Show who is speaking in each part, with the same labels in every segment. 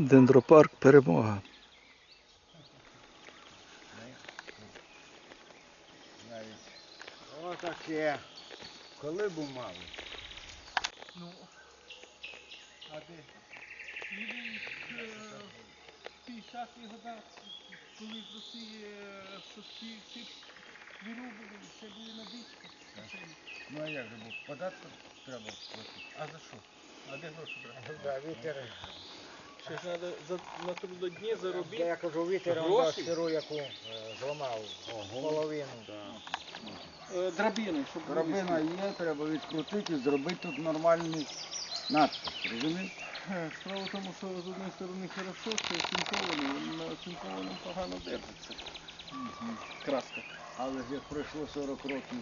Speaker 1: Дендропарк Перемога.
Speaker 2: навіть. Отаке. Коли б мали?
Speaker 3: Ну, а де? Ну, 50-х годах, коли в Росії е, що всі, вирубили, все були на дичку.
Speaker 2: Ну а як же був? Податки треба платити.
Speaker 3: А за що? А де гроші брати? Ще ж треба за, на трудодні заробити.
Speaker 2: Я кажу, вітер он
Speaker 3: Гроші?
Speaker 2: сиру, яку е, зламав половину.
Speaker 3: Е, драбини, щоб.
Speaker 4: Драбина є, треба відкрутити і зробити тут нормальний надпис, розумієш?
Speaker 3: Е, Справа в тому, що з однієї сторони хорошо, що оцинкований, він на оцинкованому погано держиться. Краска.
Speaker 4: Але ж як пройшло 40 років.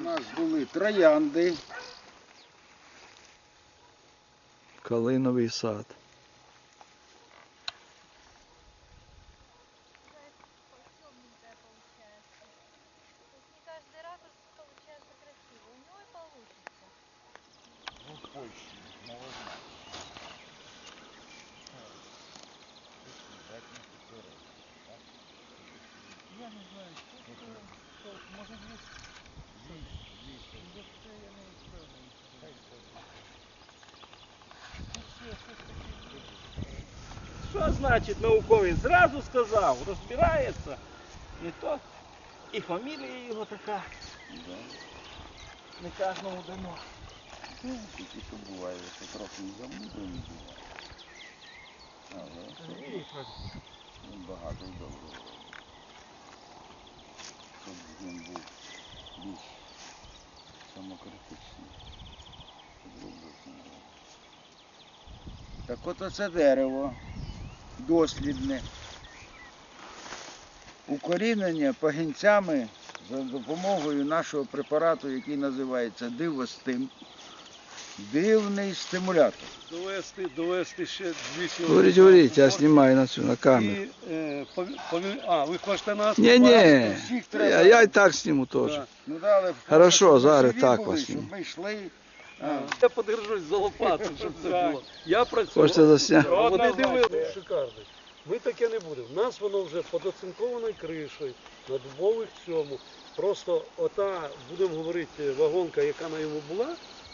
Speaker 4: У нас були троянди,
Speaker 1: Калиновий сад.
Speaker 3: Я не знаю, що, може десь. Десь це я не впевнений. Тут ще щось таке.
Speaker 5: Що значить науковець? Зразу сказав, розбирається. І то, і фамілія його така. Не кожному дано.
Speaker 4: Тільки що буває, що трохи замудрені буває. Але він багато і добре робить. Щоб він був більш самокритичний. Так от оце дерево дослідне. Укорінення пагінцями за допомогою нашого препарату, який називається Дивостим. Дивний стимулятор.
Speaker 5: Довести, довести ще дві
Speaker 1: Говоріть, говоріть, я знімаю на цю на камеру.
Speaker 5: І, е, пові- пові- А, ви хочете нас?
Speaker 1: Ні, ні,
Speaker 4: всіх треба-
Speaker 1: я, я і так зніму теж.
Speaker 5: Да.
Speaker 4: Ну,
Speaker 1: Хорошо, зараз
Speaker 4: живі
Speaker 1: так
Speaker 4: були,
Speaker 1: вас
Speaker 4: щоб ми йшли.
Speaker 5: А, Я подержусь за лопату, щоб це було. Я працював.
Speaker 1: Хочете засняти?
Speaker 5: А вони дивилися. Шикарний. Ми таке не будемо. У нас воно вже під оцинкованою кришею, на дубових цьому. Просто ота, будемо говорити, вагонка, яка на йому була,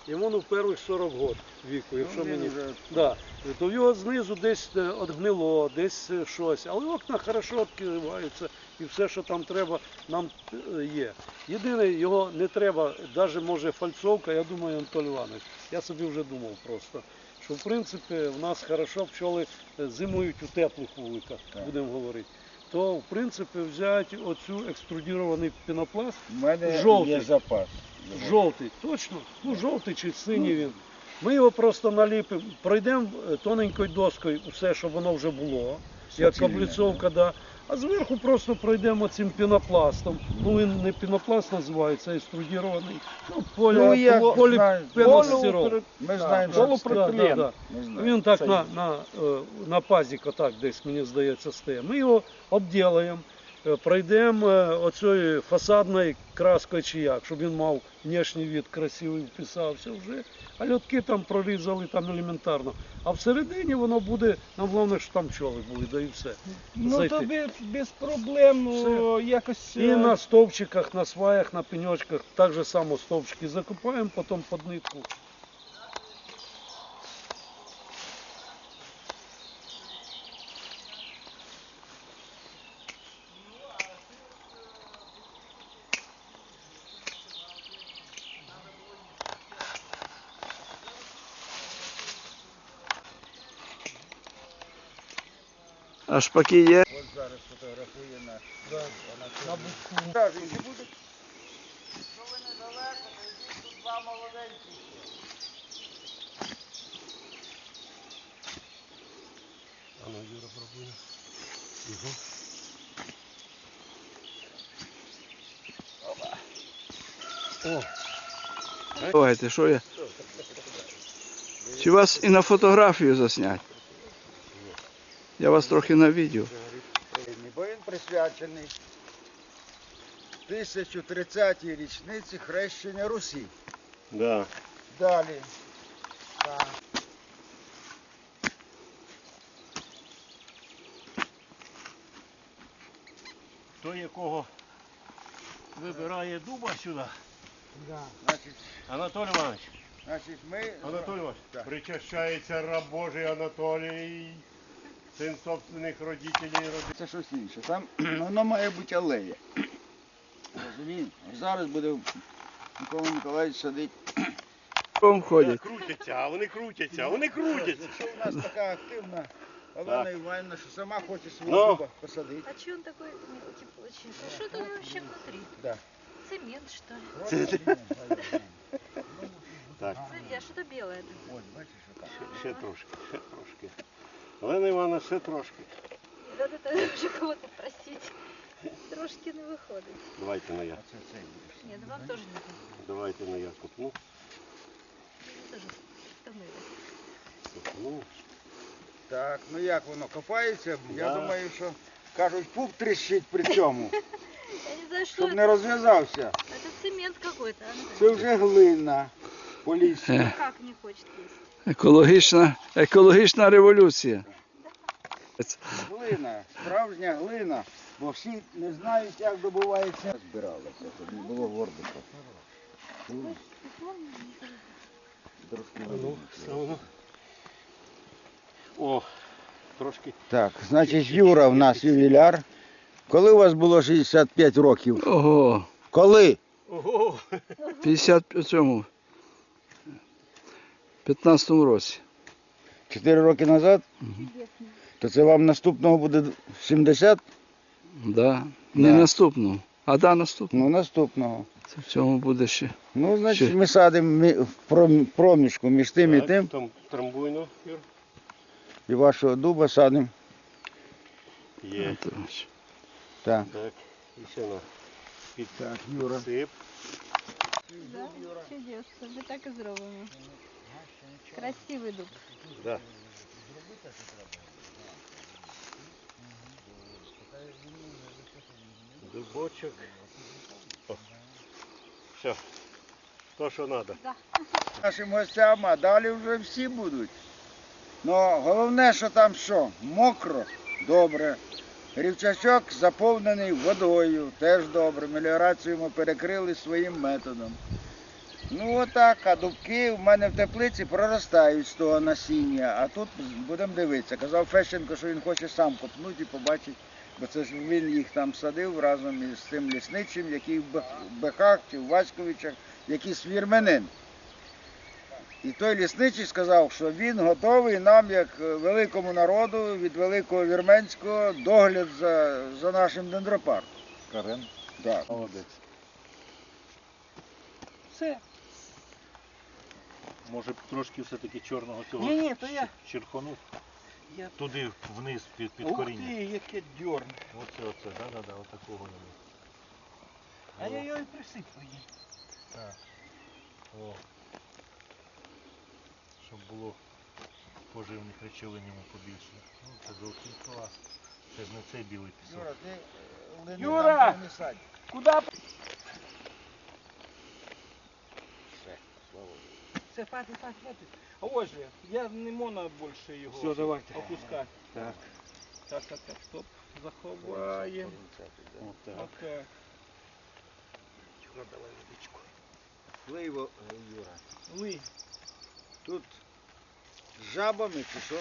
Speaker 5: йому ну, в перших 40 років віку, якщо
Speaker 4: Ну,
Speaker 5: мені.
Speaker 4: вже-
Speaker 5: Да. То його знизу десь е, отгнило, десь е, щось. Але окна хорошо відкриваються і все, що там треба, нам е, є. Єдине, його не треба, навіть може фальцовка, я думаю, Анатолій Іванович. Я собі вже думав просто. Що в принципі в нас хорошо пчоли зимують у теплих вуликах, будемо говорити. То в принципі взяти оцю екструдірований пінопласт,
Speaker 4: У мене
Speaker 5: Жовтий.
Speaker 4: є запас.
Speaker 5: Жовтий, точно. Ну, жовтий чи синій він. Ми його просто наліпимо, пройдемо е, тоненькою доскою все, щоб воно вже було, як обліцовка, да. а зверху просто пройдемо цим пінопластом. Ну він не пінопласт називається, а екструдірований. Ну,
Speaker 4: Ну, я
Speaker 5: полі, полі
Speaker 4: знаю.
Speaker 5: пеностирол.
Speaker 4: Ми знаємо, що це.
Speaker 5: Да, да, да. Він так на, на, е, на пазік, отак десь, мені здається, стає. Ми його обділаємо, пройдемо е, оцією фасадною краскою чи як, щоб він мав внешній від красивий, вписався вже. А льотки там прорізали там елементарно. А всередині воно буде, нам головне, що там пчоли були, да і все.
Speaker 3: Ну
Speaker 5: Зайти.
Speaker 3: то без, без проблем ну, якось.
Speaker 5: І
Speaker 3: е,
Speaker 5: на стовпчиках, на сваях, на пеньочках так же само стовпчики закопаємо, потім під нитку.
Speaker 1: А шпаки є?
Speaker 4: От зараз фотографує. На буде. Якщо ви недалеко, то йдіть тут два молоденькі.
Speaker 5: Ана Юра пробує. О,
Speaker 1: Давайте, що я? Чи вас і на фотографію заснять? Я вас трохи навідів.
Speaker 4: Бо він присвячений 1030-й річниці хрещення Русі.
Speaker 5: Да.
Speaker 4: Далі. Так.
Speaker 6: Той, якого вибирає дуба сюди, Да.
Speaker 4: Значить,
Speaker 6: Анатолій Іванович,
Speaker 4: значить ми.
Speaker 6: Анатолій Іванович, причащається раб Божий Анатолій син собственних родителей. роди-
Speaker 4: Це щось інше. Там воно має бути алея. Розумієте? Зараз буде Микола Миколаївич садить.
Speaker 1: Ком.
Speaker 6: Крутяться, а вони крутяться, а вони крутяться.
Speaker 4: Що у нас така активна Олена Іванівна, що сама хоче свого
Speaker 6: Ну.
Speaker 4: дуба посадити.
Speaker 7: А че он такой теплый получился? А что там вообще внутри?
Speaker 4: Да.
Speaker 7: Цемент, что ли?
Speaker 6: Так,
Speaker 7: Смотри, а что-то белое там.
Speaker 4: Ось, бачиш, що так.
Speaker 6: ще трошки, ще трошки. Олена Івановна, ще трошки.
Speaker 7: Надо это уже кого-то просить. Трошки не выходит.
Speaker 6: Давайте на я.
Speaker 4: Оце цей будеш.
Speaker 7: Нет, ну вам тоже не надо.
Speaker 6: Давайте на я купну.
Speaker 7: Мне тоже томили.
Speaker 6: Купну.
Speaker 4: Так, ну як воно копається? Я
Speaker 6: Да.
Speaker 4: думаю, що кажуть, пуп тріщить при цьому,
Speaker 7: Я не знаю, что
Speaker 4: щоб
Speaker 7: это.
Speaker 4: не розв'язався.
Speaker 7: Это цемент какой-то. а ну
Speaker 4: Це вже глина поліська.
Speaker 1: Е? Екологічна, екологічна революція.
Speaker 4: Глина, справжня глина, бо всі не знають, як добувається. Збиралися, щоб не було гордика.
Speaker 6: Ну. О, трошки.
Speaker 4: Так, значить, Юра в нас ювіляр. Коли у вас було 65 років?
Speaker 1: Ого,
Speaker 4: Коли?
Speaker 6: Ого!
Speaker 1: 50 у цьому. 15-му році.
Speaker 4: 4 роки назад? То це вам наступного буде 70?
Speaker 1: Да. Не
Speaker 4: Да.
Speaker 1: наступну, а да наступну.
Speaker 4: Ну, наступного.
Speaker 1: Це в цьому буде ще.
Speaker 4: Ну, значить,
Speaker 1: Ще.
Speaker 4: ми садимо мі- в пром- проміжку між тим і тим.
Speaker 6: Там трамбуйно, Юр.
Speaker 4: І вашого дуба садимо.
Speaker 6: Є.
Speaker 4: Так.
Speaker 6: Так, і ще на
Speaker 4: Так, Юра.
Speaker 6: сип.
Speaker 7: Да? Чудесно. Мы так и сделаем. Красивый дуб.
Speaker 6: Да. Дубочок. О. Все. То, що треба.
Speaker 4: Нашим гостям, а далі вже всі будуть. Ну, головне, що там що? Мокро, добре. Рівчачок заповнений водою, теж добре. Меліорацію ми перекрили своїм методом. Ну отак, а дубки в мене в теплиці проростають з того насіння, а тут будемо дивитися. Казав Фещенко, що він хоче сам копнути і побачить, бо це ж він їх там садив разом із цим лісничим, який в Бехах чи в Васьковичах, який свірменин. І той лісничий сказав, що він готовий нам, як великому народу, від великого вірменського, догляд за, за нашим дендропарком.
Speaker 6: Карен.
Speaker 4: Так.
Speaker 6: Молодець.
Speaker 3: Все.
Speaker 8: Може трошки все-таки чорного цього
Speaker 3: Ні, ні, то я.
Speaker 8: черхону
Speaker 3: Я...
Speaker 8: туди вниз під, під
Speaker 3: Ух
Speaker 8: коріння.
Speaker 3: ти, яке дьорн.
Speaker 8: Оце, оце, да, да, да, отакого нема.
Speaker 3: А я його і присиплю їм.
Speaker 8: О. Щоб було поживних речовин йому побільше. Ну, це зовсім клас. Це ж не цей білий пісок.
Speaker 4: Юра, ти е,
Speaker 3: Юра!
Speaker 4: не.
Speaker 3: Куда?
Speaker 4: Все,
Speaker 3: Все, хватит, хватит, хватит. А ось же, я не можу більше його
Speaker 4: Все, давайте.
Speaker 3: опускати.
Speaker 4: Так.
Speaker 3: Так, так, так, стоп. Заховаємо.
Speaker 8: Отак.
Speaker 3: Отак.
Speaker 4: Юра, давай водичку. Пливо, е, Юра.
Speaker 3: Лий.
Speaker 4: Тут з жабами чи що?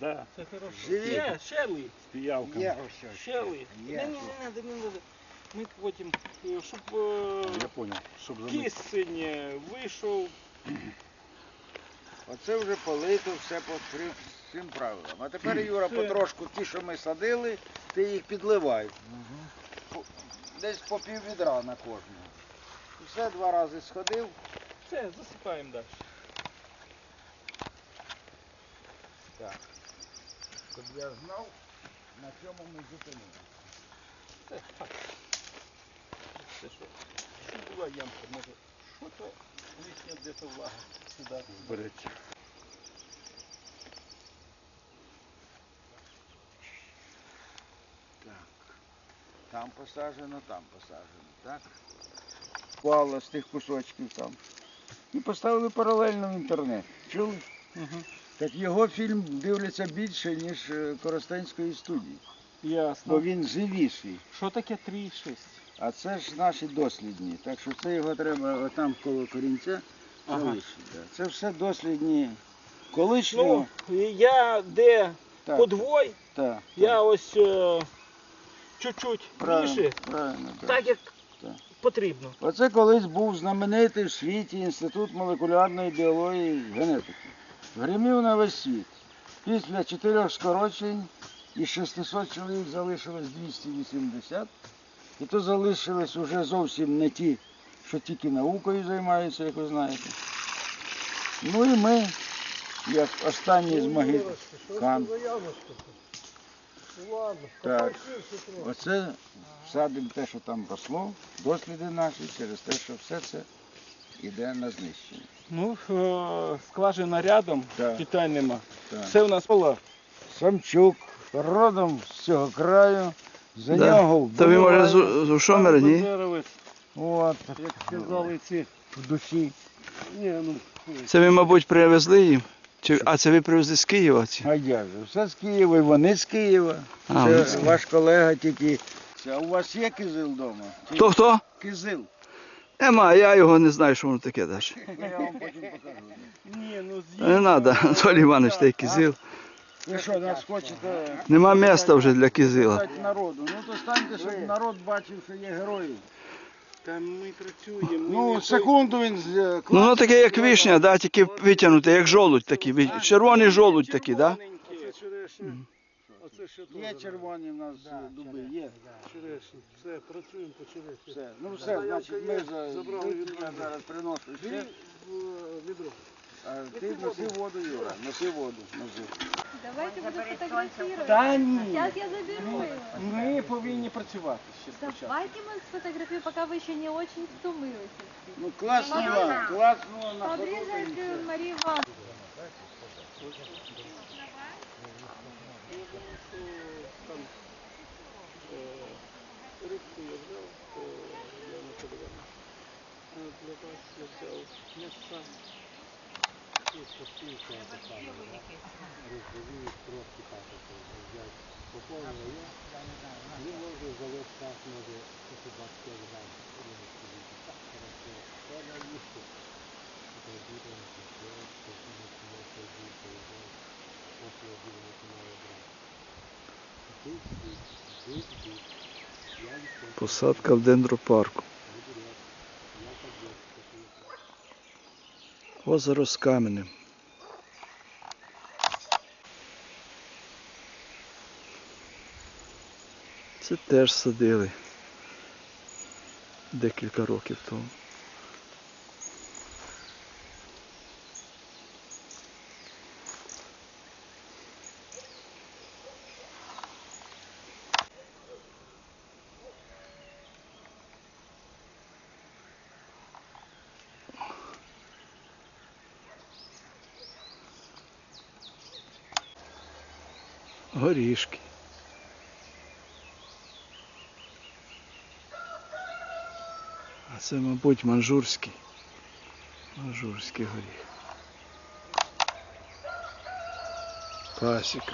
Speaker 8: Да,
Speaker 3: Це хорошо.
Speaker 4: Живі.
Speaker 3: Ні, ще лий.
Speaker 8: з піявками.
Speaker 4: Є ось.
Speaker 3: Ще лий.
Speaker 4: Є.
Speaker 3: Не, не, не надо, не надо. Ми потім, е, щоб е,
Speaker 8: Я понял. Щоб замити.
Speaker 3: кисень е, вийшов.
Speaker 4: Оце вже полито все по всім правилам. А тепер, Юра, потрошку ті, що ми садили, ти їх підливай. Десь по пів відра на кожного. І все два рази сходив.
Speaker 3: Все, засипаємо далі.
Speaker 4: Так. Щоб я знав, на чому ми зупинилися.
Speaker 3: Все, так. Це що? Була ямка, може, що то лишня де-то влага сюди.
Speaker 6: Береться.
Speaker 4: Так. Там посаджено, там посаджено, так? Впало з тих кусочків там. І поставили паралельно в інтернет. Чули? Так його фільм дивляться більше, ніж е, Коростенської студії. Бо він живіший.
Speaker 3: Що таке 3,6?
Speaker 4: А це ж наші дослідні. Так що це його треба отам коло корінця
Speaker 3: Ага.
Speaker 4: залишити. да. Це все дослідні колишнього.
Speaker 3: Ну, я де
Speaker 4: так,
Speaker 3: подвой,
Speaker 4: так,
Speaker 3: я ось е, чуть-чуть
Speaker 4: правильно,
Speaker 3: більше,
Speaker 4: правильно, так.
Speaker 3: так як
Speaker 4: Так.
Speaker 3: потрібно.
Speaker 4: Оце колись був знаменитий в світі інститут молекулярної біології і генетики. Гримів на весь світ. Після чотирьох скорочень із 600 чоловік залишилось 280. І то залишились уже зовсім не ті, що тільки наукою займаються, як ви знаєте. Ну і ми, як останні з могил. Хан. Так. Оце садимо те, що там росло, досліди наші, через те, що все це йде на знищення.
Speaker 3: Ну, е, скважина рядом, питань нема.
Speaker 4: Так.
Speaker 3: Це у нас була.
Speaker 4: Самчук, родом з цього краю, за
Speaker 1: Да.
Speaker 4: нього
Speaker 1: То ви може
Speaker 4: вболівають.
Speaker 1: з, з Ушомера, ні?
Speaker 5: Бандеровець,
Speaker 4: От,
Speaker 5: як сказали ці.
Speaker 4: в душі.
Speaker 5: Ні, ну,
Speaker 1: Це ви, мабуть, привезли їм? Чи, а це ви привезли з Києва? Ці?
Speaker 4: А як же? Все з Києва, і вони з Києва.
Speaker 1: А,
Speaker 4: Це
Speaker 1: вони з Києва.
Speaker 4: ваш колега тільки. А у вас є кизил вдома? Чи
Speaker 1: Хто хто?
Speaker 4: Кизил.
Speaker 1: Нема, я його не знаю, що воно таке навіть.
Speaker 4: Я вам потім покажу.
Speaker 3: Ні, ну
Speaker 1: Не треба, Анатолій Іванович, той кизил.
Speaker 4: Ви що, нас хочете
Speaker 1: Нема місця вже для кизила.
Speaker 4: дати народу? Ну то станьте, щоб народ бачив, що є герої.
Speaker 3: Та ми працюємо.
Speaker 4: Ну, секунду він з е,
Speaker 1: Ну, воно таке, як вишня, да, тільки витягнуте, як жолудь такий. ви- Червоний жолудь такий, да?
Speaker 5: оце черешня. Оце що
Speaker 4: Є червоні в нас е, дуби, є.
Speaker 5: черешня. Все, працюємо по черешні.
Speaker 4: Все. Ну все, значить ми за
Speaker 5: Забрали
Speaker 4: я
Speaker 5: відро.
Speaker 4: зараз приношу ще.
Speaker 5: Бери в відро.
Speaker 4: А ти носи воду, Юра, носи воду, носи.
Speaker 7: Давайте буду фотографировать.
Speaker 3: Та ні.
Speaker 7: Сейчас я заберу его.
Speaker 3: Ми повинні працювати ще спочатку.
Speaker 7: Давайте мы сфотографируем, пока вы еще не очень стумились.
Speaker 4: Ну класнула, класнула на ходу.
Speaker 7: Поближе к Марии Ивановне.
Speaker 5: Рибку я взяв, то я не подивився. А для вас я взяв м'яса.
Speaker 1: Посадка в дендропарку. Озеро з каменем. Це теж садили декілька років тому. Горішки. А це, мабуть, манжурський. Манжурський горіх. Пасіка.